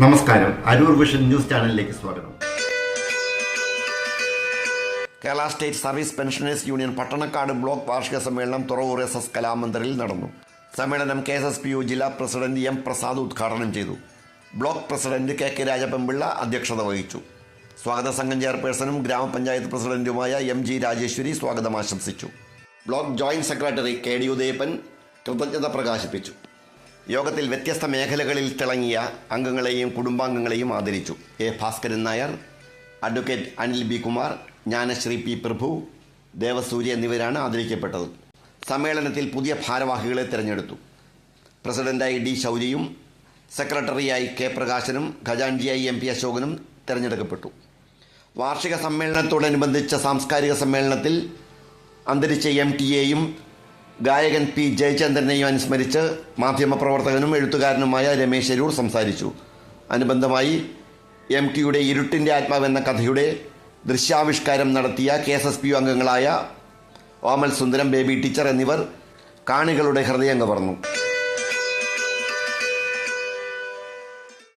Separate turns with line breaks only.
നമസ്കാരം. Aroor vision news ചാനലിലേക്ക് സ്വാഗതം.
Kerala state service pensioners union Pattanakkad block വാർഷിക സമ്മേളനം തുറവൂർ എസ് എസ് കലാമന്ദിറിൽ നടന്നു. സമ്മേളനം K S S P U ജില്ലാ പ്രസിഡന്റ് എം പ്രസാദ് ഉദ്ഘാടനം ചെയ്തു. Block president K K Rajappanpillai അധ്യക്ഷത വഹിച്ചു. സ്വാഗത സംഘം ചെയർപേഴ്സണും ഗ്രാമപഞ്ചായത്ത് പ്രസിഡന്റുമായ എം ജി രാജേശ്വരി സ്വാഗതം ആശംസിച്ചു. Block joint secretary K D Udayappan കൃതജ്ഞത പ്രകാശിപ്പിച്ചു. യോഗത്തിൽ വ്യത്യസ്ത മേഖലകളിൽ തിളങ്ങിയ അംഗങ്ങളെയും കുടുംബാംഗങ്ങളെയും ആദരിച്ചു. A Bhaskaran Nair advocate Anil B Kumar Jnanasree P Prabhu Devasurya എന്നിവരാണ് ആദരിക്കപ്പെട്ടത്. സമ്മേളനത്തിൽ പുതിയ ഭാരവാഹികളെ തിരഞ്ഞെടുത്തു. പ്രസിഡന്റായി ഡി ശൗര്യയും സെക്രട്ടറിയായി കെ പ്രകാശനും ഖജാൻജിയായി എം പി അശോകനും തിരഞ്ഞെടുക്കപ്പെട്ടു. വാർഷിക സമ്മേളനത്തോടനുബന്ധിച്ച സാംസ്കാരിക സമ്മേളനത്തിൽ അന്തരിച്ച എം ടി എയും ഗായകൻ പി ജയചന്ദ്രനെയും അനുസ്മരിച്ച് മാധ്യമപ്രവർത്തകനും എഴുത്തുകാരനുമായ രമേശ് സംസാരിച്ചു. അനുബന്ധമായി എം ടിയുടെ ഇരുട്ടിന്റെ ആത്മാവെന്ന കഥയുടെ ദൃശ്യാവിഷ്കാരം നടത്തിയ K S S P U അംഗങ്ങളായ ഓമൽ സുന്ദരം ബേബി ടീച്ചർ എന്നിവർ കാണികളുടെ ഹൃദയം കവർന്നു